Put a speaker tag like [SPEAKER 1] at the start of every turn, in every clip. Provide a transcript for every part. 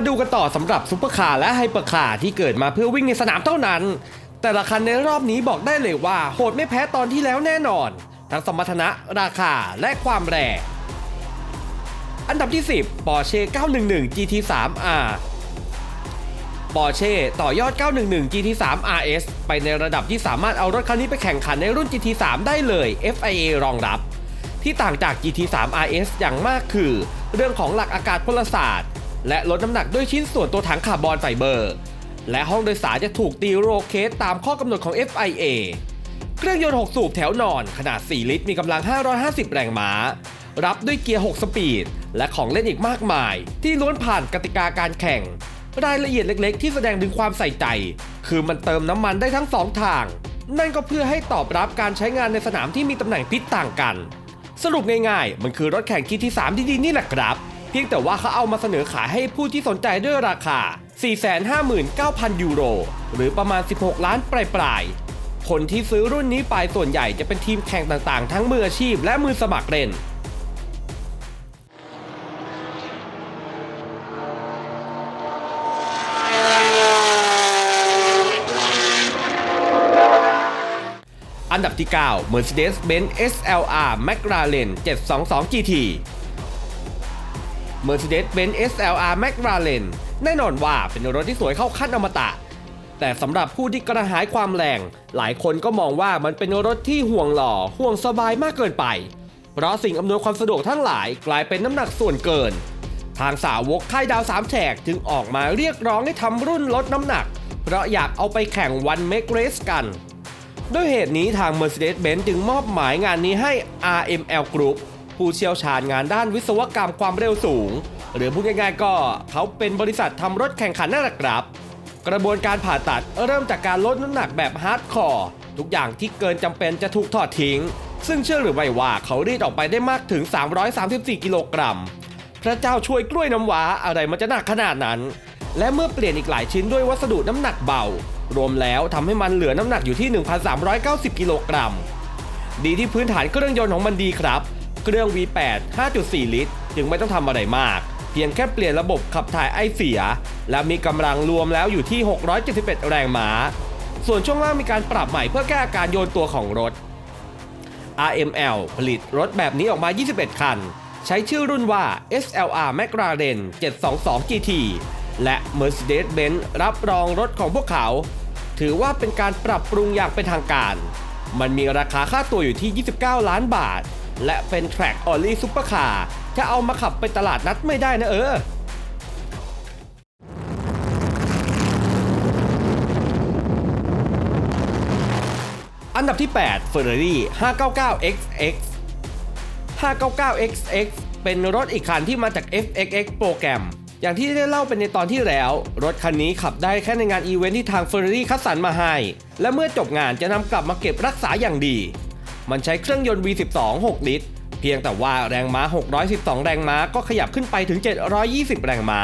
[SPEAKER 1] มาดูกันต่อสำหรับซุปเปอร์คาร์และไฮเปอร์คาร์ที่เกิดมาเพื่อวิ่งในสนามเท่านั้น แต่ละคันในรอบนี้บอกได้เลยว่าโหดไม่แพ้ตอนที่แล้วแน่นอน ทั้งสมรรถนะราคาและความแรงอันดับที่ 10 Porsche 911 GT3R Porsche ต่อยอด 911 GT3 RS ไปในระดับที่สามารถเอารถคันนี้ไปแข่งขันในรุ่น GT3 ได้เลย FIA รองรับ ที่ต่างจาก GT3 RS อย่างมากคือ เรื่องของหลักอากาศพลศาสตร์ และลดน้ำหนักด้วยชิ้นส่วนตัวถังคาร์บอนไฟเบอร์ และห้องโดยสารจะถูกตีโรเคสตามข้อกำหนดของ FIA เครื่องยนต์ 6 สูบแถวนอนขนาด 4 ลิตร มีกำลัง 550 แรงม้า รับด้วยเกียร์ 6 สปีด และของเล่นอีกมากมาย ที่ล้วนผ่านกติกาการแข่ง รายละเอียดเล็ก ๆ ที่แสดงถึงความใส่ใจ คือมันเติมน้ำมันได้ทั้งสองทาง นั่นก็เพื่อให้ตอบรับการใช้งานในสนามที่มีตำแหน่งพิษต่างกัน สรุปง่ายๆ มันคือรถแข่ง GT3 ที่ดีนี่แหละครับ เพียงแต่ว่าเขาเอามาเสนอขายให้ผู้ที่สนใจด้วยราคา 459,000 ยูโร หรือประมาณ 16 ล้านปลายๆ คนที่ซื้อรุ่นนี้ไปส่วนใหญ่จะเป็นทีมแข่งต่างๆ ทั้งมืออาชีพและมือสมัครเล่นอันดับที่ 9 Mercedes-Benz SLR McLaren 722 GT Mercedes-Benz SLR McLaren แน่นอนว่าเป็นรถที่สวยเข้าขั้นอมตะ แต่สำหรับผู้ที่กระหายความแรง หลายคนก็มองว่ามันเป็นรถที่ห่วงหล่อห่วงสบายมากเกินไป เพราะสิ่งอำนวยความสะดวกทั้งหลายกลายเป็นน้ำหนักส่วนเกิน ทางสาวกค่ายดาวสามแฉกจึงออกมาเรียกร้องให้ทำรุ่นลดน้ำหนัก เพราะอยากเอาไปแข่งวันเมกเรสกันด้วยเหตุนี้ทาง Mercedes-Benz จึงมอบหมายงานนี้ให้ RML Group ผู้เชี่ยวชาญงานด้านวิศวกรรมความเร็วสูง หรือพูดง่ายๆก็เขาเป็นบริษัททำรถแข่งขันนั่นแหละครับ กระบวนการผ่าตัดเริ่มจากการลดน้ำหนักแบบฮาร์ดคอร์ทุกอย่างที่เกินจำเป็นจะถูกถอดทิ้ง ซึ่งเชื่อหรือไม่ว่าเขารีดออกไปได้มากถึง 334 กิโลกรัมพระเจ้าช่วยกล้วยน้ำว้าอะไรมันจะหนักขนาดนั้น และเมื่อเปลี่ยนอีกหลายชิ้นด้วยวัสดุน้ำหนักเบา รวมแล้วทำให้มันเหลือน้ำหนักอยู่ที่ 1,390 กิโลกรัม ดีที่พื้นฐานเครื่องยนต์ของมันดีครับ เครื่อง V8 5.4 ลิตร จึงไม่ต้องทำอะไรมาก เพียงแค่เปลี่ยนระบบขับถ่ายไอเสีย และมีกำลังรวมแล้วอยู่ที่ 671 แรงม้า ส่วนช่วงล่างมีการปรับใหม่เพื่อแก้อาการโยนตัวของรถ RML ผลิตรถแบบนี้ออกมา 21 คัน ใช้ชื่อรุ่นว่า SLR McLaren 722 GT และ Mercedes-Benz รับรองรถของพวกเขา ถือว่าเป็นการปรับปรุงอย่างเป็นทางการ มันมีราคาค่าตัวอยู่ที่ 29 ล้านบาท และเป็น Track Only Supercar จะเอามาขับไปตลาดนัดไม่ได้นะเอออันดับที่ 8 Ferrari 599XX 599XX เป็นรถอีกคันที่มาจาก FXX โปรแกรม อย่างที่ได้เล่าไปในตอนที่แล้ว รถคันนี้ขับได้แค่ในงานอีเวนท์ที่ทาง Ferrari คัดสรรมาให้ และเมื่อจบงานจะนำกลับมาเก็บรักษาอย่างดี มันใช้เครื่องยนต์ V12 6 ลิตร เพียงแต่ว่าแรงม้า 612 แรงม้าก็ขยับขึ้นไปถึง 720 แรงม้า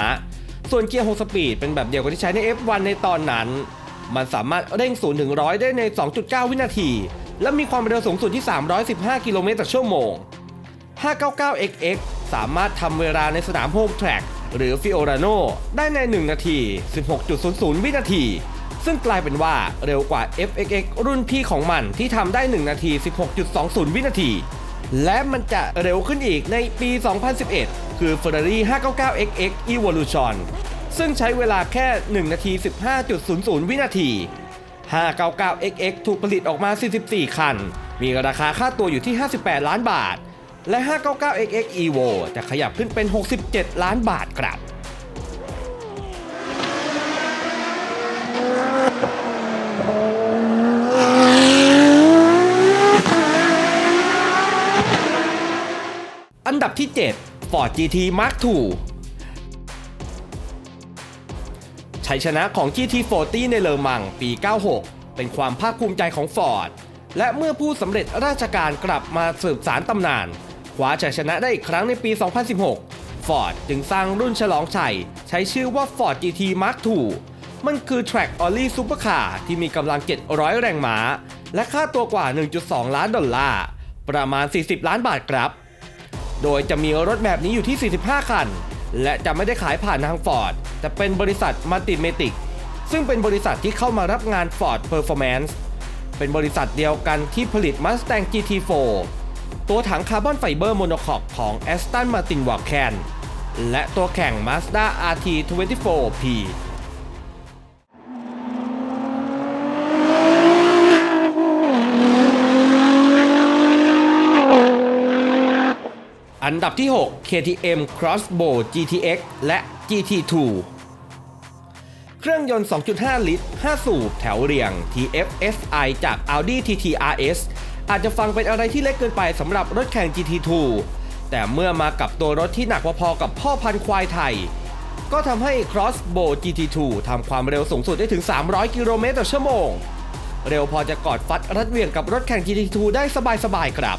[SPEAKER 1] ส่วนเกียร์ 6 สปีดเป็นแบบเดียวกับที่ใช้ใน F1 ในตอนนั้น มันสามารถเร่ง0ถึง100 ได้ใน 2.9 วินาที และมีความเร็วสูงสุดที่ 315 กิโลเมตรต่อชั่วโมง 599XX สามารถทำเวลาในสนามโฮมแทร็ก หรือฟิโอราโนได้ใน 1 นาที 16.00 วินาที ซึ่งกลายเป็นว่าเร็วกว่า FXX รุ่นพี่ของมันที่ทำได้ 1 นาที 16.20 วินาที และมันจะเร็วขึ้นอีกในปี 2011 คือ Ferrari 599XX Evolution ซึ่งใช้เวลาแค่ 1 นาที 15.00 วินาที 599XX ถูกผลิตออกมา 44 คัน มีราคาค่าตัวอยู่ที่ 58 ล้านบาท และ 599XX Evo จะขยับขึ้นเป็น 67 ล้านบาทครับอันดับที่ 7 Ford GT Mark II ชัยชนะของ GT40 ในเลอมังปี 96 เป็นความภาคภูมิใจของ Ford และเมื่อผู้สำเร็จราชการกลับมาสืบสารตำนาน คว้าชัยชนะได้อีกครั้งในปี 2016 Ford จึงสร้างรุ่นฉลองชัย ใช้ชื่อว่า Ford GT Mark II มันคือ Track Only Supercar ที่มีกำลัง 700 แรงม้า และค่าตัวกว่า 1.2 ล้านดอลลาร์ ประมาณ 40 ล้านบาทครับ โดยจะมีรถแบบนี้อยู่ที่ 45 คัน และจะไม่ได้ขายผ่านทางฟอร์ดแต่แต่เป็นบริษัทมัลติเมติกซึ่งเป็นบริษัทที่เข้ามารับงาน Ford Performance เป็นบริษัทเดียวกันที่ผลิต Mustang GT4 ตัวถังคาร์บอนไฟเบอร์โมโนคอกของ Aston Martin Vulcan และตัวแข่ง Mazda RT24P อันดับที่ 6 KTM Crossbow GTX และ GT2 เครื่องยนต์ 2.5 ลิตร 5 สูบแถวเรียง TFSI จาก Audi TT RS อาจจะฟังเป็นอะไรที่เล็กเกินไปสำหรับรถแข่ง GT2 แต่เมื่อมากับตัวรถที่หนักพอๆกับพ่อพันธุ์ควายไทย ก็ทำให้ Crossbow GT2 ทำความเร็วสูงสุดได้ถึง 300 กิโลเมตรต่อชั่วโมง เร็วพอจะกอดฟัดรัดเวียงกับรถแข่ง GT2 ได้สบายๆครับ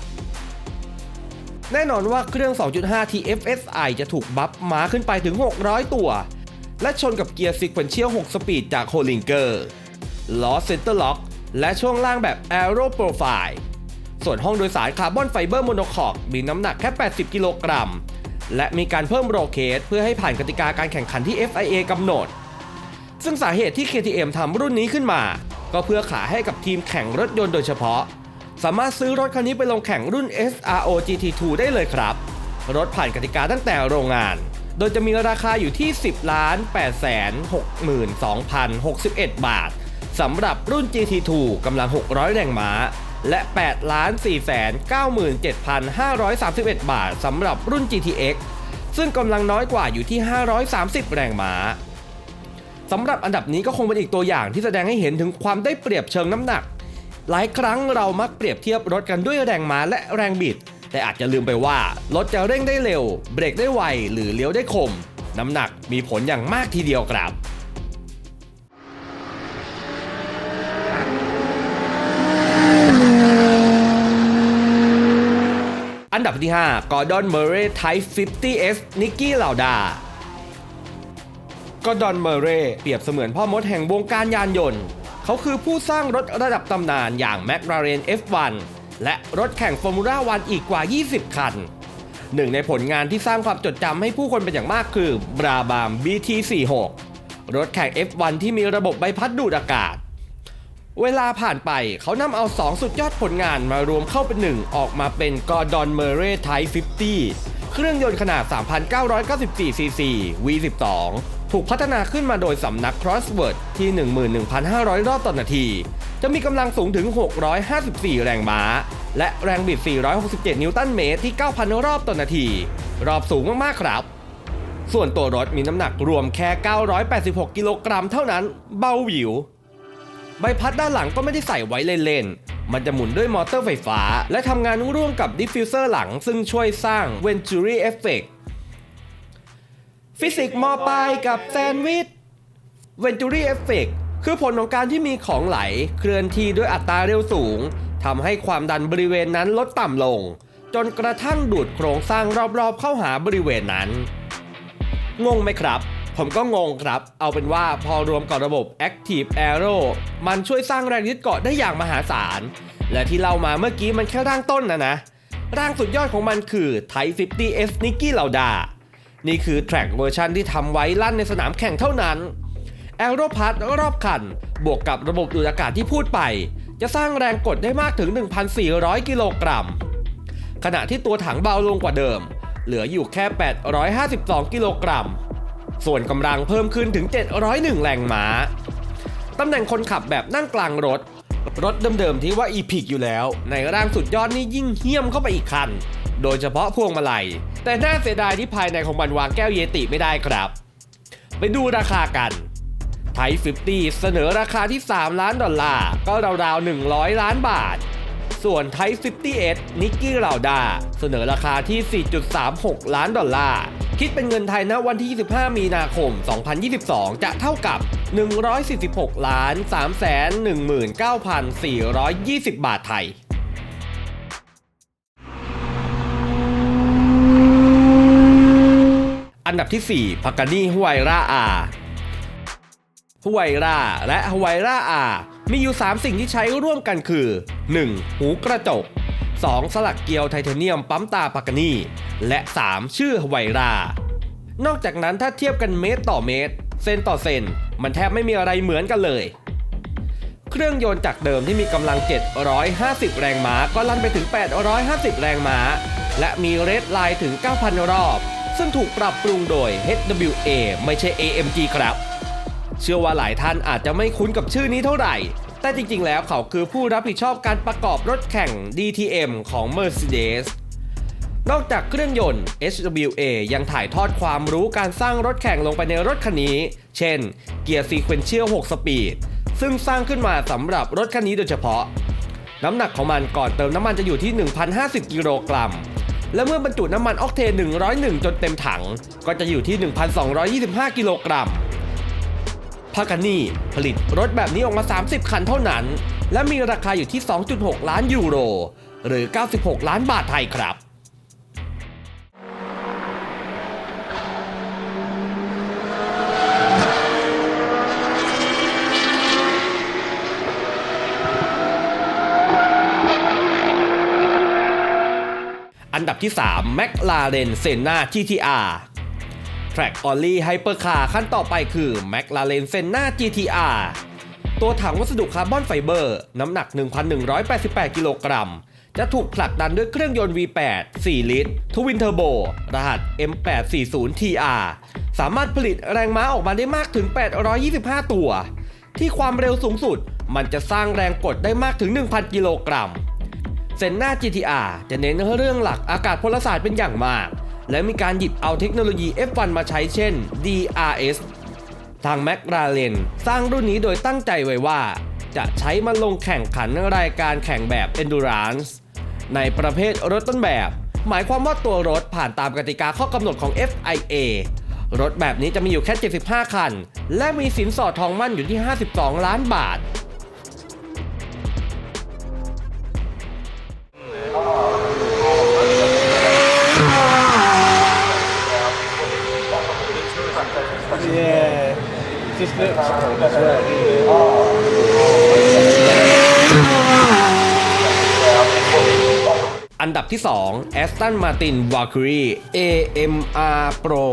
[SPEAKER 1] แน่นอนว่าเครื่อง 2.5 TFSI จะถูกบัฟมาขึ้นไปถึง 600 ตัว และชนกับเกียร์ซีเควนเชียล 6 สปีดจากโฮลิงเกอร์ ล้อเซนเตอร์ล็อก และช่วงล่างแบบ Aero Profile ส่วนห้องโดยสารคาร์บอนไฟเบอร์โมโนคอกมีน้ำหนักแค่ 80 กิโลกรัม และมีการเพิ่มโรเคสเพื่อให้ผ่านกติกาการแข่งขันที่ FIA กำหนด ซึ่งสาเหตุที่ KTM ทำรุ่นนี้ขึ้นมา ก็เพื่อขายให้กับทีมแข่งรถยนต์โดยเฉพาะ สามารถซื้อรถคันนี้ไปลงแข่งรุ่น SRO GT2 ได้เลยครับ รถผ่านกติกาตั้งแต่โรงงาน โดยจะมีราคาอยู่ที่ 10ล้าน8แสน62,061 บาทสำหรับรุ่น GT2 กำลัง 600 แรงม้า และ 8 ล้าน 4 97,531 บาทสำหรับรุ่น GTX ซึ่งกำลังน้อยกว่าอยู่ที่ 530 แรงม้าสำหรับอันดับนี้ก็คงเป็นอีกตัวอย่างที่แสดงให้เห็นถึงความได้เปรียบเชิงน้ำหนัก หลายครั้งเรามักเปรียบเทียบรถกันด้วยแรงม้าและแรงบิด แต่อาจจะลืมไปว่า รถจะเร่งได้เร็ว เบรกได้ไว หรือเลี้ยวได้คม น้ำหนักมีผลอย่างมากทีเดียวครับ อันดับที่5 Gordon Murray Type 50S Nicky Lauda ก็ดอน เมเร่เปรียบเสมือนพ่อมดแห่งวงการยานยนต์ เขาคือผู้สร้างรถระดับตำนานอย่าง McLaren F1 และรถแข่งฟอร์มูล่าวันอีกกว่า 20 คัน หนึ่งในผลงานที่สร้างความจดจำให้ผู้คนเป็นอย่างมากคือบราบาม BT46 รถแข่ง F1 ที่มีระบบใบพัดดูดอากาศ เวลาผ่านไปเขานำเอา 2 สุดยอดผลงานมารวมเข้าเป็นหนึ่งออกมาเป็น Gordon Murray Type 50 เครื่องยนต์ขนาด 3,994 cc V12 ถูกพัฒนาขึ้นมาโดยสำนัก Crossword ที่ 11,500 รอบต่อนาที จะมีกำลังสูงถึง 654 แรงม้า และแรงบิด 467 นิวตันเมตรที่ 9,000 รอบต่อนาที รอบสูงมากๆครับ ส่วนตัวรถมีน้ำหนักรวมแค่ 986 กิโลกรัมเท่านั้น เบาหวิว ใบพัดด้านหลังก็ไม่ได้ใส่ไว้เล่นๆ มันจะหมุนด้วยมอเตอร์ไฟฟ้า และทำงานร่วมกับดิฟฟิวเซอร์หลังซึ่งช่วยสร้าง Venturi Effect ฟิสิกส์มอปลายกับแซนด์วิช Venturi Effect คือผลของการที่มีของไหลเคลื่อนที่ด้วยอัตราเร็วสูงทำให้ความดันบริเวณนั้นลดต่ำลง จนกระทั่งดูดโครงสร้างรอบๆเข้าหาบริเวณนั้น งงไหมครับ ผมก็งงครับ เอาเป็นว่าพอรวมกับระบบ Active Aero มันช่วยสร้างแรงยึดเกาะได้อย่างมหาศาล และที่เล่ามาเมื่อกี้มันแค่ร่างต้นนะนะ ร่างสุดยอดของมันคือ Type 50S Nicky Lauda นี่คือแทร็กเวอร์ชันที่ทำไว้ลั่นในสนามแข่งเท่านั้นแอโรพัดรอบคัน บวกกับระบบดูดอากาศที่พูดไป จะสร้างแรงกดได้มากถึง 1,400 กิโลกรัม ขณะที่ตัวถังเบาลงกว่าเดิม เหลืออยู่แค่ 852 กิโลกรัม ส่วนกำลังเพิ่มขึ้นถึง 701 แรงม้า ตำแหน่งคนขับแบบนั่งกลางรถ รถเดิมๆที่ว่าอีพิกอยู่แล้ว ในร่างสุดยอดนี่ยิ่งเหี้ยมเข้าไปอีกคัน โดยเฉพาะพวงมาลัย แต่น่าเสียดายที่ภายในของมันวางแก้วเยติไม่ได้ครับ ไปดูราคากันไทย50 เสนอราคาที่ 3 ล้านดอลลาร์ ก็ราวๆ 100 ล้านบาท ส่วนไทย50นิกกี้ราดา เสนอราคาที่ 4.36 ล้านดอลลาร์ คิดเป็นเงินไทยณวันที่ 25 มีนาคม 2022 จะเท่ากับ 146ล้าน319,420 บาทไทยอันดับที่ 4 พากานีฮวายราอาฮวายราและฮวายราอา มีอยู่ 3 สิ่งที่ใช้ร่วมกันคือ 1. หูกระจก 2. สลักเกียวไทเทเนียมปั๊มตาพากานีและ 3. ชื่อฮวยรา นอกจากนั้นถ้าเทียบกันเมตรต่อเมตร เซนต่อเซน มันแทบไม่มีอะไรเหมือนกันเลย เครื่องยนต์จากเดิมที่มีกำลัง 750 แรงม้าก็ลั่นไปถึง 850 แรงม้า และมีเรดไลน์ถึง 9,000 รอบ ซึ่งถูกปรับปรุงโดย HWA ไม่ใช่ AMG ครับ เชื่อว่าหลายท่านอาจจะไม่คุ้นกับชื่อนี้เท่าไหร่ แต่จริงๆ แล้วเขาคือผู้รับผิดชอบการประกอบรถแข่ง DTM ของ Mercedes นอกจากเครื่องยนต์ HWA ยังถ่ายทอดความรู้การสร้างรถแข่งลงไปในรถคันนี้ เช่น เกียร์ซีเควนเชียล 6 สปีด ซึ่งสร้างขึ้นมาสำหรับรถคันนี้โดยเฉพาะ น้ำหนักของมันก่อนเติมน้ำมันจะอยู่ที่ 1,050 กิโลกรัม และเมื่อบรรจุน้ำมันออกเทน 101 จนเต็มถัง ก็จะอยู่ที่ 1,225 กิโลกรัม พาคานี่ผลิตรถแบบนี้ออกมา 30 คันเท่านั้น และมีราคาอยู่ที่ 2.6 ล้านยูโร หรือ 96 ล้านบาทไทยครับอันดับที่ 3 McLaren Senna GTR Track Only Hypercar ขั้นต่อไปคือ McLaren Senna GTR ตัวถังวัสดุคาร์บอนไฟเบอร์ น้ำหนัก 1,188 กิโลกรัม จะถูกผลักดันด้วยเครื่องยนต์ V8 4 ลิตร ทวินเทอร์โบ รหัส M840TR สามารถผลิตแรงม้าออกมาได้มากถึง 825 ตัว ที่ความเร็วสูงสุด มันจะสร้างแรงกดได้มากถึง 1,000 กิโลกรัมเซนนา GTR จะเน้นเรื่องหลักอากาศพลศาสตร์เป็นอย่างมาก และมีการหยิบเอาเทคโนโลยี F1 มาใช้เช่น DRS ทาง McLaren สร้างรุ่นนี้โดยตั้งใจไว้ว่า จะใช้มันลงแข่งขันรายการแข่งแบบ Endurance ในประเภทรถต้นแบบ หมายความว่าตัวรถผ่านตามกติกาข้อกำหนดของ FIA รถแบบนี้จะมีอยู่แค่ 75 คัน และมีสินสอดทองมั่นอยู่ที่ 52 ล้านบาท
[SPEAKER 2] just looks cool as well.
[SPEAKER 1] อันดับที่ 2 Aston Martin Valkyrie AMR Pro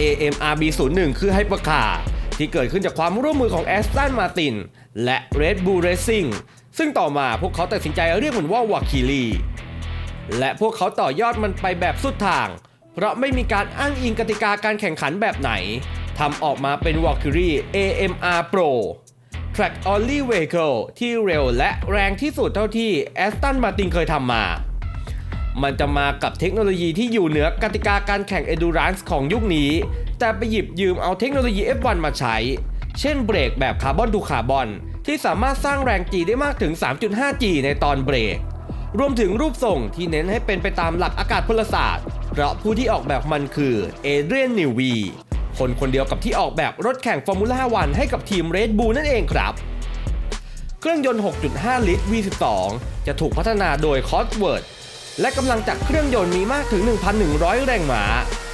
[SPEAKER 1] AMR B01 คือไฮเปอร์คาร์ที่เกิดขึ้นจากความร่วมมือของ Aston Martin และ Red Bull Racing ซึ่งต่อมาพวกเขาตัดสินใจเรียกมันว่า Valkyrie และพวกเขาต่อยอดมันไปแบบสุดทาง เพราะไม่มีการอ้างอิงกติกาการแข่งขันแบบไหน ทำออกมาเป็น Valkyrie AMR Pro Track Only Vehicle ที่เร็วและแรงที่สุดเท่าที่ Aston Martin เคยทำมา มันจะมากับเทคโนโลยีที่อยู่เหนือกติกาการแข่ง Endurance ของยุคนี้ แต่ไปหยิบยืมเอาเทคโนโลยี F1 มาใช้ เช่นเบรกแบบคาร์บอนทูคาร์บอนที่สามารถสร้างแรง G ได้มากถึง 3.5G ในตอนเบรก รวมถึงรูปทรงที่เน้นให้เป็นไปตามหลักอากาศพลศาสตร์ เพราะผู้ที่ออกแบบมันคือเอเดรียนนิววี คนคนเดียวกับที่ออกแบบรถแข่งฟอร์มูล่าวันให้กับทีม Red Bull นั่นเองครับ เครื่องยนต์ 6.5 ลิตร V12 จะถูกพัฒนาโดย Cosworth และกำลังจากเครื่องยนต์มีมากถึง 1,100 แรงม้า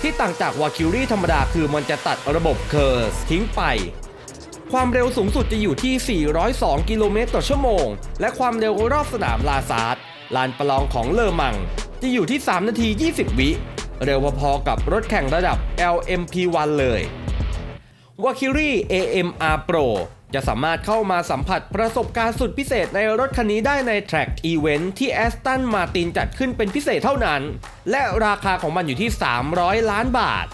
[SPEAKER 1] ที่ต่างจาก Valkyrie ธรรมดาคือมันจะตัดระบบ Curve ทิ้งไป ความเร็วสูงสุดจะอยู่ที่ 402 กิโลเมตรต่อชั่วโมง และความเร็วรอบสนามลาซาร์ลานประลองของเลอมัง จะอยู่ที่ 3 นาที 20 วิ เร็วพอๆกับรถแข่งระดับ LMP1 เลย w a k i r i AMR Pro จะสามารถเข้ามาสัมผัสประสบการณ์สุดพิเศษในรถคันนี้ได้ใน Track Event ที่ Aston Martin จัดขึ้นเป็นพิเศษเท่านั้น และราคาของมันอยู่ที่ 300 ล้านบาท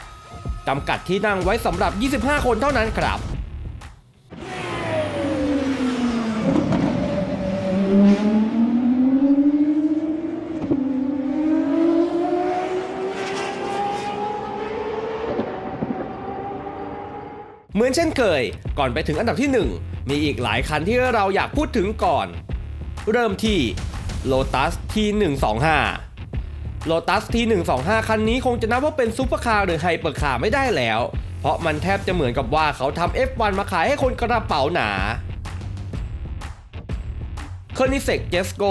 [SPEAKER 1] จำกัดที่นั่งไว้สำหรับ 25 คนเท่านั้นครับ เหมือนเช่นเคย ก่อนไปถึงอันดับที่ 1 มีอีกหลายคันที่เราอยากพูดถึงก่อน เริ่มที่ Lotus T125 Lotus T125 คันนี้คงจะนับว่าเป็นซุปเปอร์คาร์หรือไฮเปอร์คาร์ไม่ได้แล้ว เพราะมันแทบจะเหมือนกับว่าเขาทำ F1 มาขายให้คนกระเป๋าหนาเคอร์นิเซกเจสโก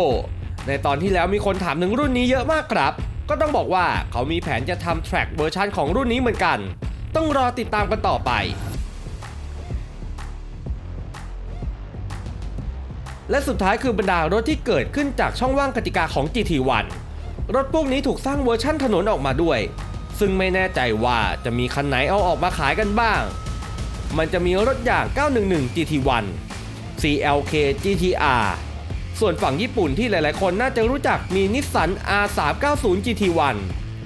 [SPEAKER 1] ในตอนที่แล้วมีคนถามถึงรุ่นนี้เยอะมากครับ ก็ต้องบอกว่าเขามีแผนจะทำแทร็กเวอร์ชันของรุ่นนี้เหมือนกัน ต้องรอติดตามกันต่อไป และสุดท้ายคือบรรดารถที่เกิดขึ้นจากช่องว่างกติกาของ GT1 รถพวกนี้ถูกสร้างเวอร์ชั่นถนนออกมาด้วย ซึ่งไม่แน่ใจว่าจะมีคันไหนเอาออกมาขายกันบ้าง มันจะมีรถอย่าง 911 GT1 CLK GTR ส่วนฝั่งญี่ปุ่นที่หลายๆ คนน่าจะรู้จักมีนิสสัน R390 GT1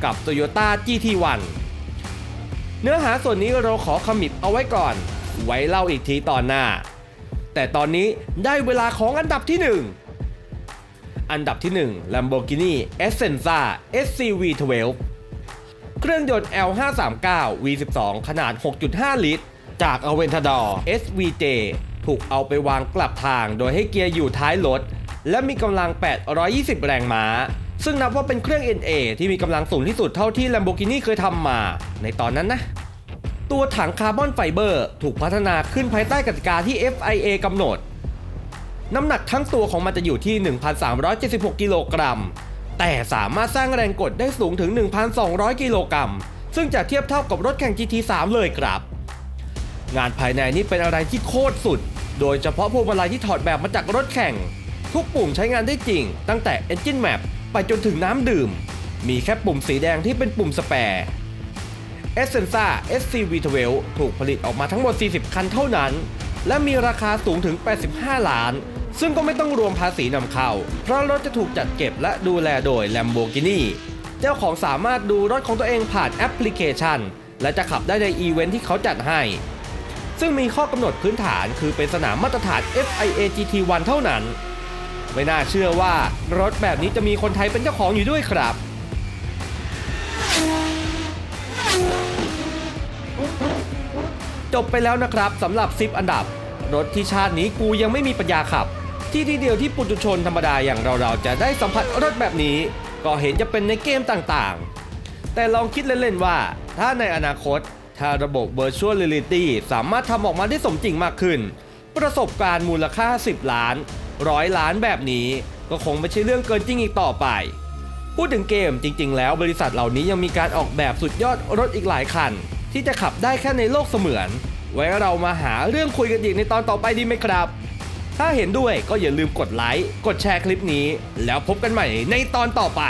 [SPEAKER 1] กับ Toyota GT1 เนื้อหาส่วนนี้เราขอขมิบเอาไว้ก่อน ไว้เล่าอีกทีตอนหน้า แต่ตอนนี้ได้เวลาของอันดับที่ 1 อันดับที่ 1 Lamborghini Essenza SCV12 เครื่องยนต์ L539 V12 ขนาด 6.5 ลิตร จาก Aventador SVJ ถูกเอาไปวางกลับทางโดยให้เกียร์อยู่ท้ายรถ และมีกำลัง 820 แรงม้า ซึ่งนับว่าเป็นเครื่อง NA ที่มีกำลังสูงที่สุดเท่าที่ Lamborghini เคยทำมา ในตอนนั้นนะ ตัวถังคาร์บอนไฟเบอร์ถูกพัฒนาขึ้นภายใต้กติกาที่ FIA กำหนด น้ำหนักทั้งตัวของมันจะอยู่ที่ 1,376 กิโลกรัม แต่สามารถสร้างแรงกดได้สูงถึง 1,200 กิโลกรัม ซึ่งจะเทียบเท่ากับรถแข่ง GT3 เลยครับ งานภายในนี่เป็นอะไรที่โคตรสุด โดยเฉพาะพวงมาลัยที่ถอดแบบมาจากรถแข่ง ทุกปุ่มใช้งานได้จริง ตั้งแต่ Engine Map ไปจนถึงน้ำดื่ม มีแค่ปุ่มสีแดงที่เป็นปุ่มสแปร์ e s s e n z a SCV12 ถูกผลิตออกมาทั้งหมด 40 คันเท่านั้น และมีราคาสูงถึง 85 ล้าน ซึ่งก็ไม่ต้องรวมภาษีนำเข้า เพราะรถจะถูกจัดเก็บและดูแลโดย Lamborghini เจ้าของสามารถดูรถของตัวเองผ่านแอปพลิเคชัน และจะขับได้ในอีเวนท์ที่เขาจัดให้ ซึ่งมีข้อกำหนดพื้นฐานคือเป็นสนามมาตรฐาน FIA GT1 เท่านั้น ไม่น่าเชื่อว่ารถแบบนี้จะมีคนไทยเป็นเจ้าของอยู่ด้วยครับ จบไปแล้วนะครับสำหรับ 10 อันดับ รถที่ชาตินี้กูยังไม่มีปัญญาขับ ที่ที่เดียวที่ปุถุชนธรรมดาอย่างเราๆจะได้สัมผัสรถแบบนี้ ก็เห็นจะเป็นในเกมต่างๆ แต่ลองคิดเล่นๆว่า ถ้าในอนาคต ถ้าระบบ Virtual Reality สามารถทำออกมาได้สมจริงมากขึ้น ประสบการณ์มูลค่า 10 ล้านร้อยล้านแบบนี้ก็คงไม่ใช่เรื่องเกินจริงอีกต่อไป พูดถึงเกมจริง ๆ แล้วบริษัทเหล่านี้ยังมีการออกแบบสุดยอดรถอีกหลายคัน ที่จะขับได้แค่ในโลกเสมือน ไว้เรามาหาเรื่องคุยกันอีกในตอนต่อไปดีไหมครับ ถ้าเห็นด้วยก็อย่าลืมกดไลค์ กดแชร์คลิปนี้ แล้วพบกันใหม่ในตอนต่อไป